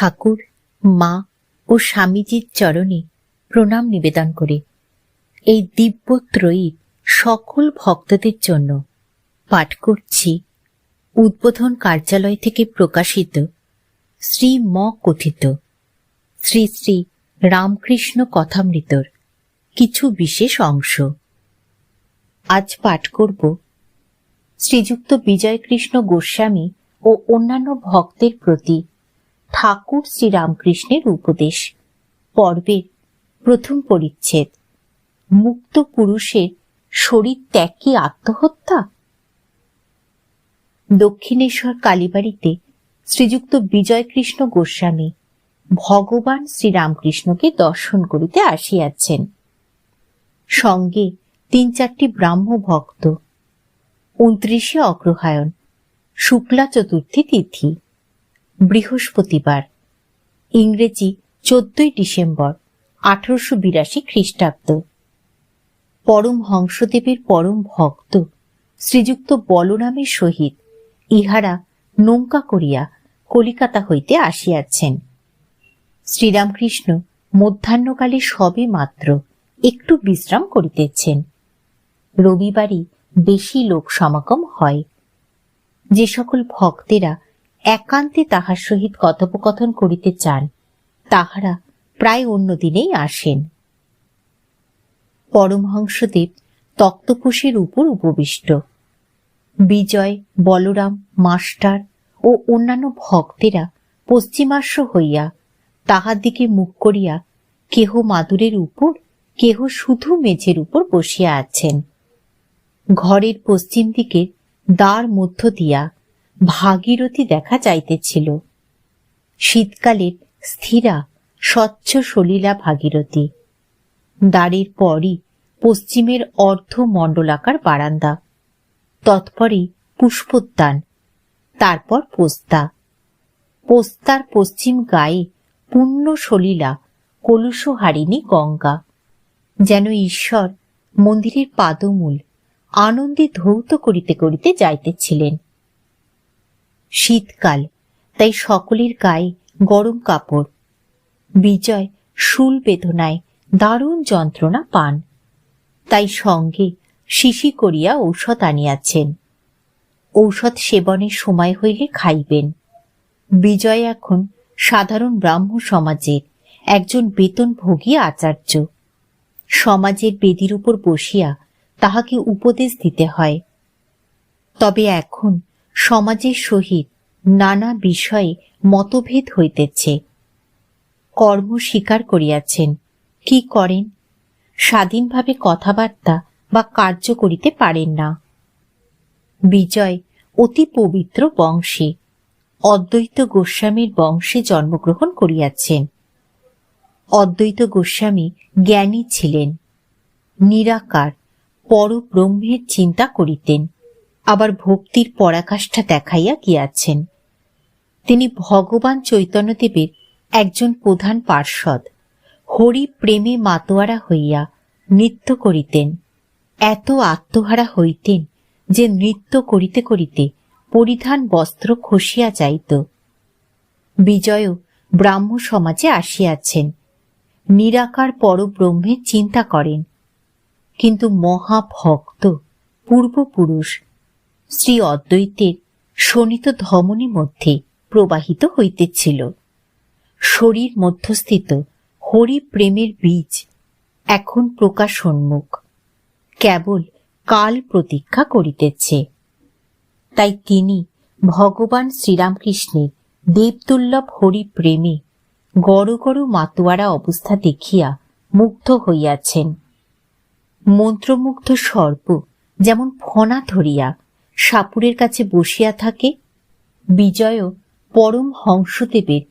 ঠাকুর, মা ও স্বামীজির চরণে প্রণাম নিবেদন করে। এই দিব্যত্রয়ী সকল ভক্তদের জন্য পাঠ করছি। উদ্বোধন কার্যালয় থেকে প্রকাশিত শ্রী ম কথিত। শ্রী শ্রী রামকৃষ্ণ কথামৃতর কিছু বিশেষ অংশ। আজ পাঠ করব শ্রীযুক্ত বিজয়কৃষ্ণ গোস্বামী ও অন্যান্য ভক্তের প্রতি ঠাকুর শ্রীরামকৃষ্ণের উপদেশ। পর্বের প্রথম পরিচ্ছেদ। মুক্ত পুরুষের শরীর ত্যাগ কি আত্মহত্যা? দক্ষিণেশ্বর কালীবাড়িতে শ্রীযুক্ত বিজয়কৃষ্ণ গোস্বামী ভগবান শ্রীরামকৃষ্ণকে দর্শন করিতে আসিয়াছেন। সঙ্গে তিন চারটি ব্রাহ্ম ভক্ত। উনত্রিশে অগ্রহায়ণ, শুক্লা চতুর্থী তিথি। বৃহস্পতিবার, ইংরেজি চোদ্দই ডিসেম্বর, আঠারোশো বিরাশি খ্রিস্টাব্দ। পরম হংসদেবের পরম ভক্ত, শ্রীযুক্ত বলরামের সহিত ইহারা নৌকা করিয়া কলিকাতা হইতে আসিয়াছেন। শ্রীরামকৃষ্ণ মধ্যাহ্নকালে সবে মাত্র একটু বিশ্রাম করিতেছেন। রবিবারই বেশি লোক সমাগম হয়। যে সকল ভক্তেরা একান্তে তাহার সহিত কথোপকথন করিতে চান। তাহারা প্রায় অন্য দিনেই আসেন। পরমহংসদেব তক্তপোষের উপর উপবিষ্ট। বিজয়, বলরাম, মাস্টার ও অন্যান্য ভক্তেরা পশ্চিমাস্য হইয়া তাহার দিকে মুখ করিয়া কেহ মাদুরের উপর, কেহ শুধু মেঝের উপর বসিয়া আছেন। ঘরের পশ্চিম দিকের দ্বার মধ্য দিয়া ভাগীরথী দেখা যাইতেছিল। শীতকালের স্থিরা, স্বচ্ছ সলিলা ভাগীরথী। দ্বারের পরই পশ্চিমের অর্ধ মণ্ডলাকার বারান্দা। তৎপরেই পুষ্পোদ্যান, তারপর পোস্তা। পোস্তার পশ্চিম গায়ে পূর্ণ সলিলা কলুষ হারিণী গঙ্গা। যেন ঈশ্বর মন্দিরের পাদমূল আনন্দে ধৌত করিতে করিতে যাইতেছিলেন। শীতকাল, তাই সকলের গায়ে গরম কাপড়। বিজয় শুল বেদনায় দারুণ যন্ত্রণা পান। তাই সঙ্গে শিশি করিয়া ঔষধ আনিয়াছেন। ঔষধ সেবনের সময় হইলে খাইবেন। বিজয় এখন সাধারণ ব্রাহ্ম সমাজের একজন বেতনভোগী আচার্য। সমাজের বেদির উপর বসিয়া তাহাকে উপদেশ দিতে হয়। তবে এখন সমাজের সহিত নানা বিষয়ে মতভেদ হইতেছে। কর্ম স্বীকার করিয়াছেন। কি করেন? স্বাধীনভাবে কথাবার্তা বা কার্য করিতে পারেন না। বিজয় অতি পবিত্র বংশে। অদ্বৈত গোস্বামীর বংশে জন্মগ্রহণ করিয়াছেন। অদ্বৈত গোস্বামী জ্ঞানী ছিলেন। নিরাকার, পরব্রহ্মের চিন্তা করিতেন। আবার ভক্তির পরাকাষ্ঠা দেখাইয়া গিয়াছেন। তিনি ভগবান চৈতন্যদেবের একজন প্রধান পার্ষদ হরি প্রেমে মাতোয়ারা হইয়া নৃত্য করিতেন। এত আত্মহারা হইতেন যে নৃত্য করিতে করিতে পরিধান বস্ত্র খসিয়া যাইত। বিজয়ও ব্রাহ্ম সমাজে আসিয়াছেন। নিরাকার পরব্রহ্মের চিন্তা করেন। কিন্তু মহাভক্ত, পূর্বপুরুষ শ্রী অদ্বৈতের শোণিত ধমনী মধ্যে প্রবাহিত হইতেছিল। শরীর মধ্যস্থিত হরি প্রেমের বীজ এখন প্রকাশোন্মুখ। কেবল কাল প্রতীক্ষা করিতেছে। তাই তিনি ভগবান শ্রীরামকৃষ্ণের দেবদুর্লভ হরি প্রেমে গড় গড় মাতোয়ারা অবস্থা দেখিয়া মুগ্ধ হইয়াছেন। মন্ত্রমুগ্ধ সর্প যেমন ফনা ধরিয়া সাপুরের কাছে বসিয়া থাকে, বিজয়ও পরম হংসদেবের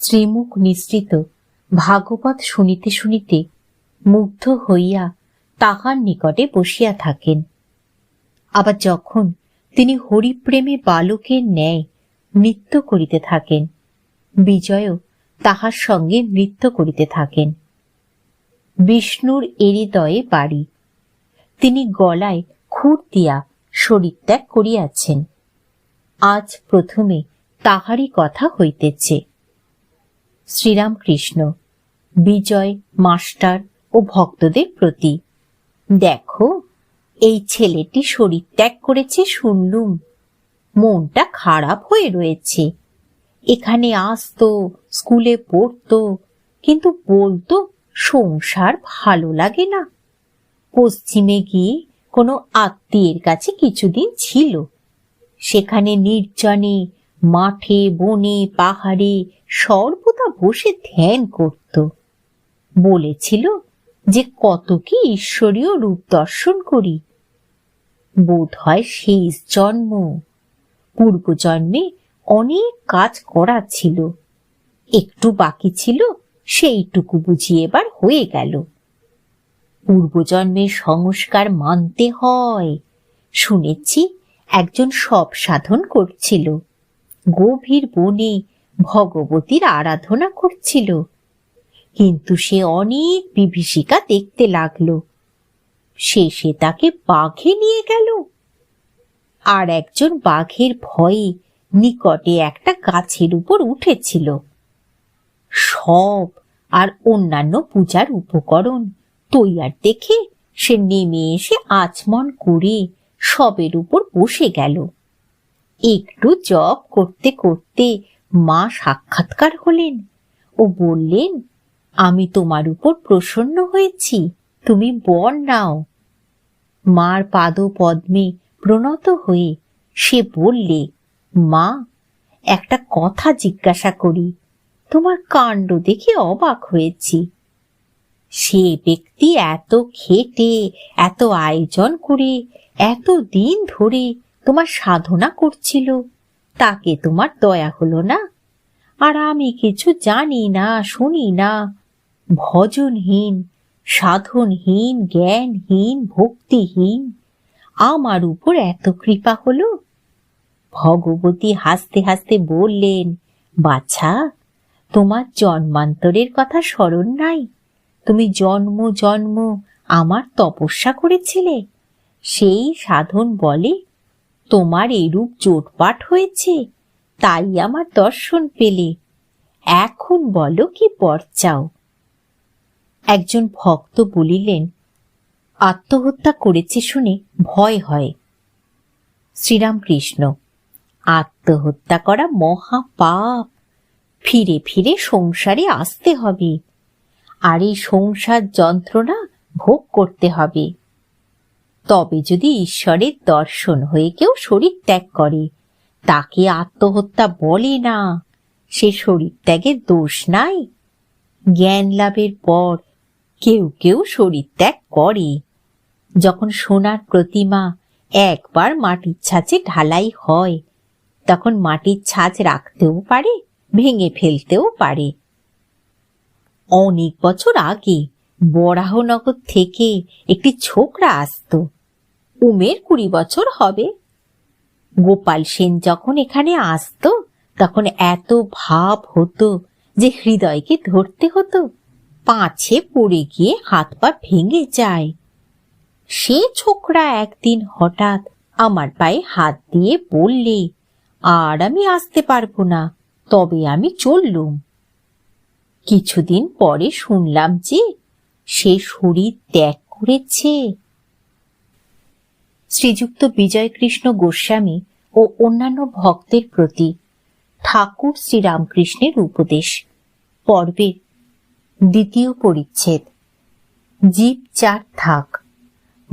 শ্রীমুখ নিঃসৃত ভাগবত শুনিতে শুনিতে মুগ্ধ হইয়া তাহার নিকটে বসিয়া থাকেন। আবার যখন তিনি হরিপ্রেমে বালকের ন্যায় নৃত্য করিতে থাকেন, বিজয়ও তাহার সঙ্গে নৃত্য করিতে থাকেন। বিষ্ণুর এরিদয়ে বাড়ি, তিনি গলায় খুর দিয়া শরীরত্যাগ করিয়াছেন। আজ প্রথমে তাহারই কথা হইতেছে। শ্রীরামকৃষ্ণ, বিজয়, মাস্টার ও ভক্তদের প্রতি, দেখো, এই ছেলেটি শরীর ত্যাগ করেছে শুনলুম। মনটা খারাপ হয়ে রয়েছে। এখানে আসতো, স্কুলে পড়তো, কিন্তু বলতো, সংসার ভালো লাগে না। পশ্চিমে গিয়ে কোনো আত্মীয়ের কাছে কিছুদিন ছিল। সেখানে নির্জনে, মাঠে, বনে, পাহাড়ে সর্বদা বসে ধ্যান করত। বলেছিল যে কত কি ঈশ্বরীয় রূপ দর্শন করি। বোধ হয় শেষ জন্ম। পূর্বজন্মে অনেক কাজ করা ছিল। একটু বাকি ছিল, সেইটুকু বুঝি এবার হয়ে গেল। পূর্বজন্মের সংস্কার মানতে হয়। শুনেছি একজন সব সাধন করছিল। গভীর বনে ভগবতীর আরাধনা করছিল। কিন্তু সে অনেক বিভীষিকা দেখতে লাগল। শেষে তাকে বাঘে নিয়ে গেল। আর একজন বাঘের ভয়ে নিকটে একটা গাছের উপর উঠেছিল। সব আর অন্যান্য পূজার উপকরণ। তৈয়ার দেখে সে নেমে এসে আচমন করে সবের উপর বসে গেল। একটু জপ করতে করতে মা সাক্ষাৎকার হলেন ও বললেন, আমি তোমার উপর প্রসন্ন হয়েছি, তুমি বর নাও। মার পাদ পদ্মে প্রণত হয়ে সে বললে, মা, একটা কথা জিজ্ঞাসা করি, তোমার কাণ্ড দেখে অবাক হয়েছি। সে ব্যক্তি এত খেটে, এত আয়োজন করে, এত দিন ধরে তোমার সাধনা করছিল। তাকে তোমার দয়া হলো না? আর আমি কিছু জানি না, শুনি না। ভজনহীন, সাধনহীন, জ্ঞানহীন, ভক্তিহীন, আমার উপর এত কৃপা হলো? ভগবতী হাসতে হাসতে বললেন, বাছা, তোমার জন্মান্তরের কথা স্মরণ নাই? তুমি জন্ম জন্ম, আমার তপস্যা করেছিলে। সেই সাধন বলে, তোমার এরূপ জোটপাট হয়েছে, তাই আমার দর্শন পেলে। এখন বলো কি পর চাও? একজন ভক্ত বলিলেন, আত্মহত্যা করেছে শুনে ভয় হয়। শ্রীরামকৃষ্ণ, আত্মহত্যা করা মহা পাপ ফিরে ফিরে সংসারে আসতে হবে। আর এই সংসার যন্ত্রণা ভোগ করতে হবে। তবে যদি ঈশ্বরের দর্শন হয়ে কেউ শরীর ত্যাগ করে, তাকে আত্মহত্যা বলে না। সে শরীর ত্যাগের দোষ নাই। জ্ঞান লাভের পর কেউ কেউ শরীর ত্যাগ করে। যখন সোনার প্রতিমা একবার মাটির ছাঁচে ঢালাই হয়, তখন মাটির ছাঁচ রাখতেও পারে, ভেঙে ফেলতেও পারে। অনেক বছর আগে বরাহনগর থেকে একটি ছোকরা আসতো। উমের কুড়ি বছর হবে। গোপাল সেন যখন এখানে আসতো, তখন এত ভাব হতো যে হৃদয়কে ধরতে হতো। পাঁচে পড়ে গিয়ে হাত পা ভেঙে যায়। সে ছোকরা একদিন হঠাৎ আমার পায়ে হাত দিয়ে বললে, আর আমি আসতে পারব না, তবে আমি চললুম। কিছুদিন পরে শুনলাম যে সে শরীর ত্যাগ করেছে। শ্রীযুক্ত বিজয়কৃষ্ণ গোস্বামী ও অন্যান্য ভক্তের প্রতি ঠাকুর শ্রীরামকৃষ্ণের উপদেশ। পর্বের দ্বিতীয় পরিচ্ছেদ। জীব চার থাক,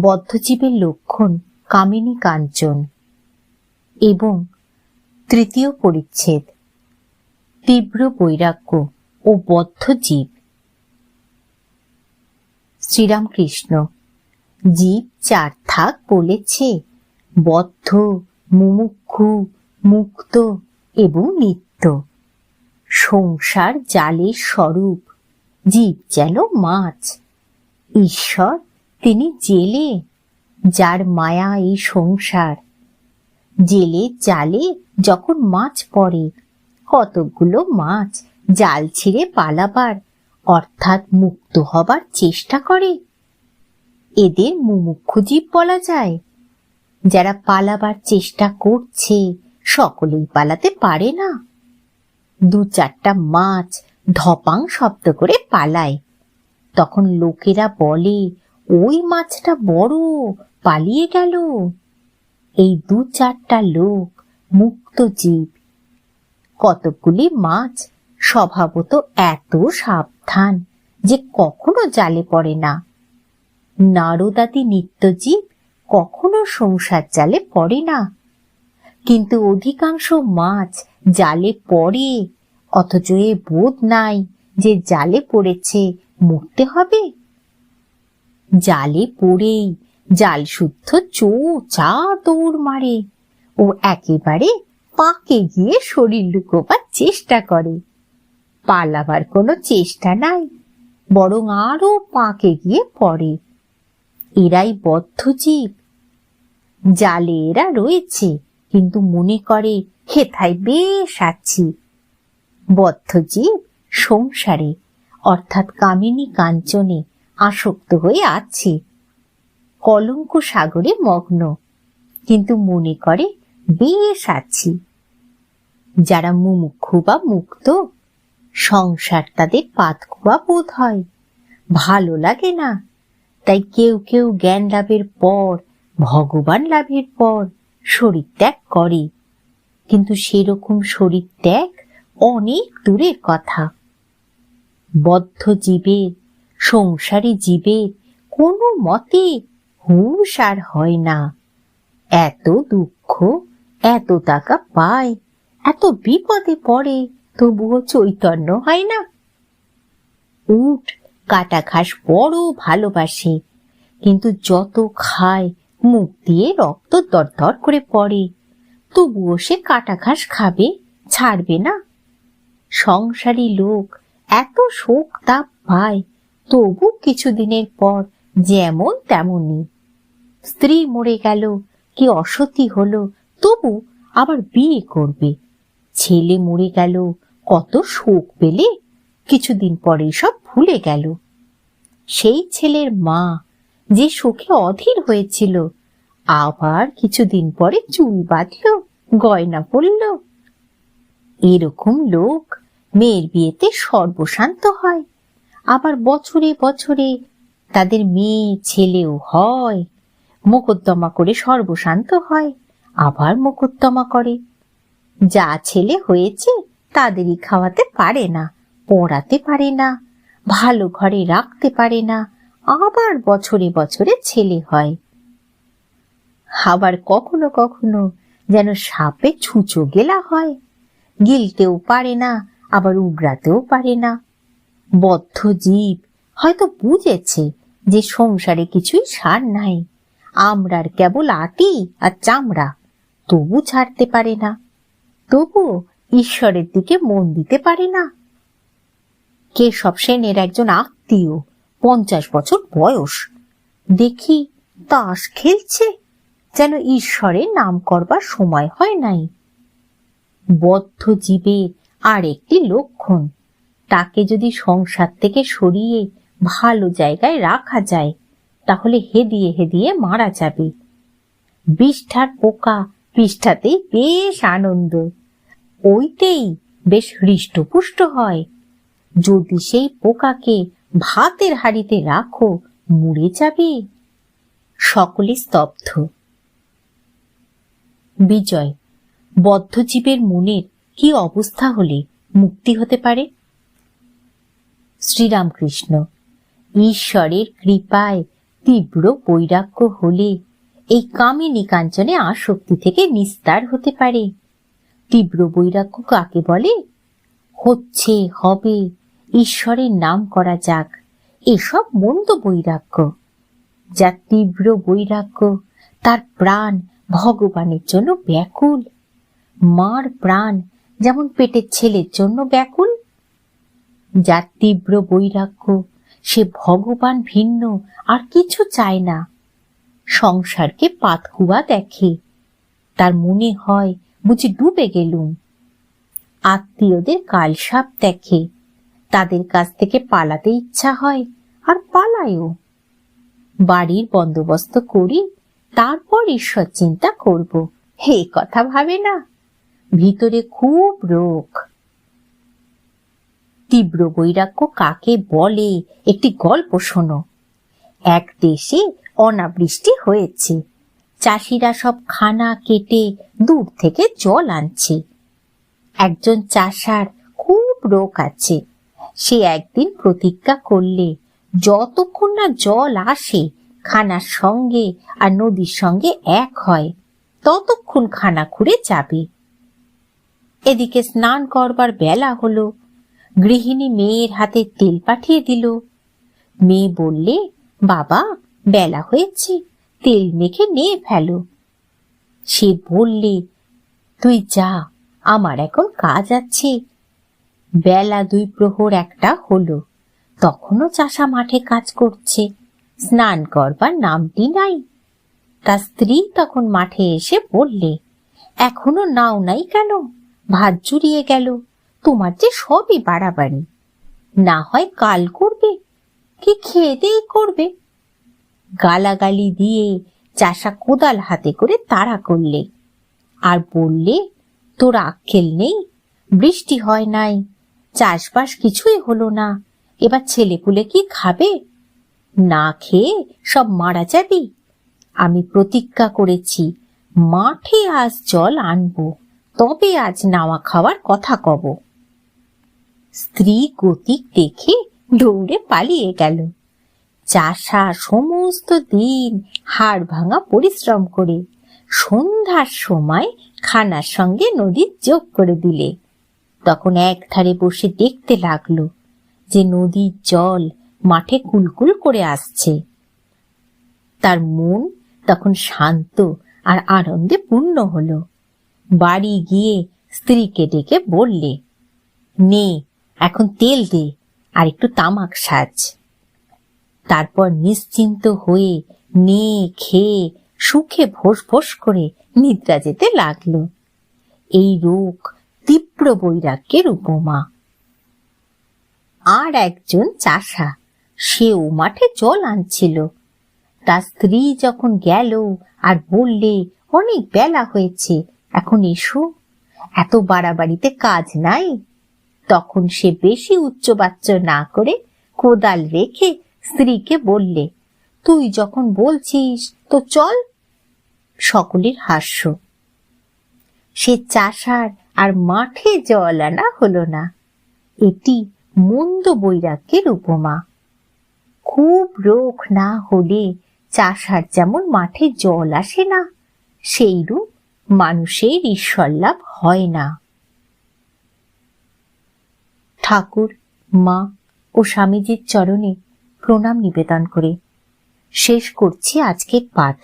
বদ্ধজীবের লক্ষণ কামিনী কাঞ্চন। এবং তৃতীয় পরিচ্ছেদ, তীব্র বৈরাগ্য। ও বদ্ধ জীব। শ্রীরামকৃষ্ণ, জীব চার থাক বলেছে, বদ্ধ, মুমুক্ষু, মুক্ত এবং নিত্য। সংসার জালের স্বরূপ, জীব যেন মাছ। ঈশ্বর, তিনি জেলে, যার মায়া এই সংসার। জেলে জালে যখন মাছ পড়ে, কতকগুলো মাছ জাল ছিঁড়ে পালাবার, অর্থাৎ মুক্ত হবার চেষ্টা করে। এদের মুমুক্ষু জীব বলা যায়। যারা পালাবার চেষ্টা করছে, সকলেই পালাতে পারে না। দু চারটা মাছ ধপাং শব্দ করে পালায়। তখন লোকেরা বলে, ওই মাছটা বড়, পালিয়ে গেল। এই দু চারটা লোক মুক্ত জীব। কতগুলি মাছ স্বভাবত এত সাবধান যে কখনো জালে পড়ে না। নারদাদি নিত্যজীব কখনো সংসার জালে পড়ে না। কিন্তু অধিকাংশ মাছ জালে পড়ে, অথচ এ বোধ নাই যে জালে পড়েছে, মরতে হবে। জালে পড়েই জাল শুদ্ধ চো চা দৌড় মারে ও একেবারে পাকে গিয়ে শরীর লুকোবার চেষ্টা করে। পালাবার কোনো চেষ্টা নাই, বরং আরও পাকে গিয়ে পড়ে। এরাই বদ্ধ জীব। জালে এরা রয়েছে, কিন্তু মনে করে হেথায় বেশ আছি। বদ্ধ জীব সংসারে, অর্থাৎ কামিনী কাঞ্চনে আসক্ত হয়ে আছে। কলঙ্ক সাগরে মগ্ন, কিন্তু মনে করে বেশ আছি। যারা মুমুক্ষু বা মুক্ত সংসার তাদের পাতকুয়া বোধ হয়। ভালো লাগে না। তাই কেউ কেউ জ্ঞান লাভের পর, ভগবান লাভের পর শরীর ত্যাগ করে। কিন্তু সেরকম শরীর ত্যাগ অনেক দূরের কথা। বদ্ধ জীবের সংসারী জীবের কোনো মতে হুঁশ আর হয় না। এত দুঃখ, এত টাকা পায়, এত বিপদে পড়ে। তবুও চৈতন্য হয় না। উঠ কাটা ঘাস বড় ভালোবাসে, কিন্তু যত খায় মুখ দিয়ে রক্ত দরদর করে পড়ে, তবুও সে কাটা ঘাস খাবে, ছাড়বে না। সংসারী লোক এত শোক তাপ পায়, তবু কিছুদিনের পর যেমন তেমনই। স্ত্রী মরে গেল, কি অসতি হলো, তবু আবার বিয়ে করবে। ছেলে মরে গেল, কত শোক পেলে। কিছুদিন পরে সব ভুলে গেল। সেই ছেলের মা যে শোকে অধীর হয়েছিল, আবার কিছুদিন পরে চুল বাঁধল, গয়না পড়ল এরকম লোক মেয়ের বিয়েতে সর্বশান্ত হয়। আবার বছরে বছরে তাদের মেয়ে ছেলেও হয়। মোকদ্দমা করে সর্বশান্ত হয়, আবার মোকদ্দমা করে। যা ছেলে হয়েছে তাদেরই খাওয়াতে পারে না, পড়াতে পারে না, ভালো ঘরে রাখতে পারে না, আবার বছরে বছরে ছেলে হয়। আবার কখনো কখনো যেন সাপে ছুঁচো গেলা হয়, গিলতেও পারে না, আবার উগড়াতেও পারে না। বদ্ধ জীব হয়তো বুঝেছে যে সংসারে কিছুই সার নাই, আমরার কেবল আটি আর চামড়া, তবু ছাড়তে পারে না। তবু ঈশ্বরের দিকে মন দিতে পারে না। কেশব সেনের একজন আত্মীয়, পঞ্চাশ বছর বয়স। দেখি তাস খেলছে, যেন ঈশ্বরের নাম করবার সময় হয় নাই। বদ্ধ জীবের আর একটি লক্ষণ, তাকে যদি সংসার থেকে সরিয়ে ভালো জায়গায় রাখা যায়, তাহলে হেদিয়ে হেদিয়ে মারা যাবে। বিষ্ঠার পোকা পৃষ্ঠাতেই বেশ আনন্দ। ওইতেই বেশ হৃষ্টপুষ্ট হয়। যদি সেই পোকাকে ভাতের হাড়িতে রাখো, মুড়ে যাবে। সকলে স্তব্ধ। বিজয়, বদ্ধজীবের মনের কি অবস্থা হলে মুক্তি হতে পারে? শ্রীরামকৃষ্ণ, ঈশ্বরের কৃপায় তীব্র বৈরাগ্য হলে এই কামিনী কাঞ্চনে আসক্তি থেকে নিস্তার হতে পারে। তীব্র বৈরাগ্য কাকে বলে? হচ্ছে, হবে, ঈশ্বরের নাম করা যাক, এসব মন্দ বৈরাগ্য। যার তীব্র বৈরাগ্য, তার প্রাণ ভগবানের জন্য ব্যাকুল। মার প্রাণ যেমন পেটের ছেলের জন্য ব্যাকুল। যার তীব্র বৈরাগ্য, সে ভগবান ভিন্ন, আর কিছু চায় না। সংসারকে পাতকুয়া দেখে। তার মনে হয় বুঝি ডুবে গেলুম। আত্মীয়দের কালসাপ দেখে। তাদের কাছ থেকে পালাতে ইচ্ছা হয়, আর পালায়ও। বাড়ির বন্দোবস্ত করি, তারপর ঈশ্বর চিন্তা করব। হে কথা ভাবে না, ভিতরে খুব রোগ। তীব্র বৈরাগ্য কাকে বলে, একটি গল্প শোনো। এক দেশে অনাবৃষ্টি হয়েছে। চাষিরা সব খানা কেটে দূর থেকে জল আনছে। একজন চাষার খুব রোগ আছে। সে একদিন প্রতিজ্ঞা করলে, যতক্ষণ না জল আসে, খানার সঙ্গে আর নদীর সঙ্গে এক হয়, ততক্ষণ খানা খুঁড়ে যাবে। এদিকে স্নান করবার বেলা হলো। গৃহিণী মেয়ের হাতে তেল পাঠিয়ে দিল। মেয়ে বললে, বাবা, বেলা হয়েছে। তেল মেখে নিয়ে ফেলো। সে বললে, তুই যা, আমার এখন কাজ আছে। বেলা দুই প্রহর একটা হলো। তখনও চাষা মাঠে কাজ করছে। স্নান করবার নামটি নাই। তার স্ত্রী তখন মাঠে এসে বললে, এখনও নাও নাই কেন? ভাত জুড়িয়ে গেল। তোমার যে সবই বাড়াবাড়ি। না হয় কাল করবে, কি খেয়ে দিয়ে করবে? গালাগালি দিয়ে চাষা কোদাল হাতে করে তাড়া করলে। আর বললে, তোর আক্কেল নেই, বৃষ্টি হয় নাই, চাষবাস কিছুই হলো না, এবার ছেলেপুলে কি খাবে? না খেয়ে সব মারা যাবি। আমি প্রতিজ্ঞা করেছি, মাঠে আজ জল আনব, তবে আজ নাওয়া খাওয়ার কথা কব। স্ত্রী গতিক দেখে দৌড়ে পালিয়ে গেল। চাষা সমস্ত দিন হাড় ভাঙা পরিশ্রম করে, সন্ধ্যার সময় খানার সঙ্গে নদীর যোগ করে দিলে। তখন এক ধারে বসে দেখতে লাগল যে নদীর জল মাঠে কুলকুল করে আসছে। তার মন তখন শান্ত আর আনন্দে পূর্ণ হলো। বাড়ি গিয়ে স্ত্রীকে ডেকে বললে, নে, এখন তেল দে আর একটু তামাক সাজ। তারপর নিশ্চিন্ত হয়ে নে খেয়ে সুখে ভোস ভোস করে নিদ্রা যেতে লাগল। এই রোগ তীব্র বৈরাগ্যের উপমা। আর একজন চাষা সেও মাঠে জল আনছিল। তার স্ত্রী যখন গেল আর বললে, অনেক বেলা হয়েছে, এখন এসো। এত বাড়াবাড়িতে কাজ নাই। তখন সে বেশি উচ্চবাচ্য না করে কোদাল রেখে স্ত্রীকে বললে, তুই যখন বলছিস, তো চল। সকলের হাস্য। সে চাষার আর মাঠে জল আনা হলো না। এটি মন্দ বৈরাগ্যের উপমা। খুব রোগ না হলে চাষার যেমন মাঠে জল আসে না, সেইরূপ মানুষের ঈশ্বর লাভ হয় না। ঠাকুর, মা ও স্বামীজির চরণে প্রণাম নিবেদন করে। শেষ করছি আজকের পাঠ।